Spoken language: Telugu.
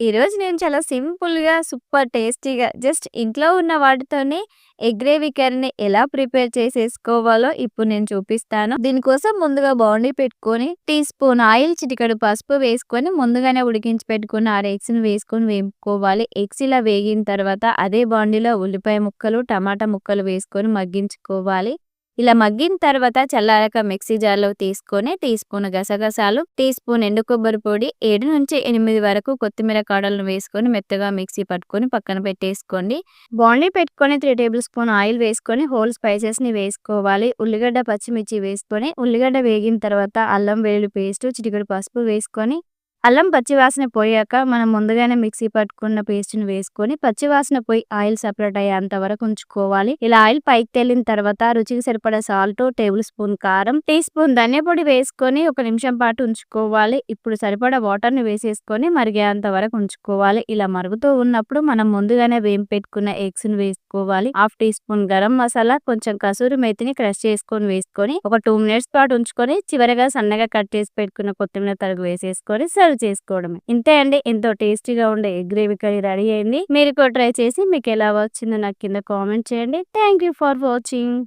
ఈరోజు నేను చాలా సింపుల్‌గా, సూపర్ టేస్టీగా జస్ట్ ఇంట్లో ఉన్న వాటితోనే ఎగ్ గ్రేవీ కర్రీని ఎలా ప్రిపేర్ చేసేసుకోవాలో ఇప్పుడు నేను చూపిస్తాను. దీనికోసం ముందుగా బాండీ పెట్టుకొని, టీ స్పూన్ ఆయిల్, చిటికడు పసుపు వేసుకొని ముందుగానే ఉడికించి పెట్టుకున్న 6 ఎగ్స్‌ని వేసుకొని వేపుకోవాలి. ఎగ్స్ ఇలా వేగిన తర్వాత అదే బాండీలో ఉల్లిపాయ ముక్కలు, టమాటా ముక్కలు వేసుకొని మగ్గించుకోవాలి. ఇలా మగ్గిన తర్వాత చల్లారక మిక్సీ జార్‌లో తీసుకొని టీ స్పూన్ గసగసాలు, టీ స్పూన్ ఎండు కొబ్బరి పొడి, 7-8 వరకు కొత్తిమీర కాడలను వేసుకొని మెత్తగా మిక్సీ పట్టుకొని పక్కన పెట్టేసుకోండి. బాండీ పెట్టుకొని త్రీ టేబుల్ స్పూన్ ఆయిల్ వేసుకొని హోల్ స్పైసెస్‌ని వేసుకోవాలి. ఉల్లిగడ్డ, పచ్చిమిర్చి వేసుకొని ఉల్లిగడ్డ వేగిన తర్వాత అల్లం వెల్లుల్లి పేస్ట్, చిటికడు పసుపు వేసుకొని అల్లం పచ్చివాసన పోయాక మనం ముందుగానే మిక్సీ పట్టుకున్న పేస్ట్‌ని వేసుకొని పచ్చివాసన పోయి ఆయిల్ సెపరేట్ అయ్యేంత వరకు ఉంచుకోవాలి. ఇలా ఆయిల్ పైకి తేలిన తర్వాత రుచికి సరిపడా సాల్ట్, టేబుల్ స్పూన్ కారం, టీ స్పూన్ ధనియా పొడి వేసుకొని ఒక నిమిషం పాటు ఉంచుకోవాలి. ఇప్పుడు సరిపడా వాటర్‌ని వేసేసుకొని మరిగేంత వరకు ఉంచుకోవాలి. ఇలా మరుగుతూ ఉన్నప్పుడు మనం ముందుగానే వేం పెట్టుకున్న ఎగ్స్‌ని వేసుకోవాలి. Half teaspoon garam masala, కొంచెం కసూరి మెతిని క్రష్ చేసుకొని వేసుకొని ఒక టూ మినిట్స్ పాటు ఉంచుకొని చివరగా సన్నగా కట్ చేసి పెట్టుకున్న కొత్తిమీర తరుగు వేసేసుకొని సర్వ్ చేసుకోవడమే. ఇంతే అండి. ఎంతో టేస్టీగా ఉండే ఎగ్ గ్రేవీ కర్రీ రెడీ అయింది. మీరు కూడా ట్రై చేసి మీకు ఎలా వచ్చిందో నాకు కింద కామెంట్ చేయండి. Thank you for watching.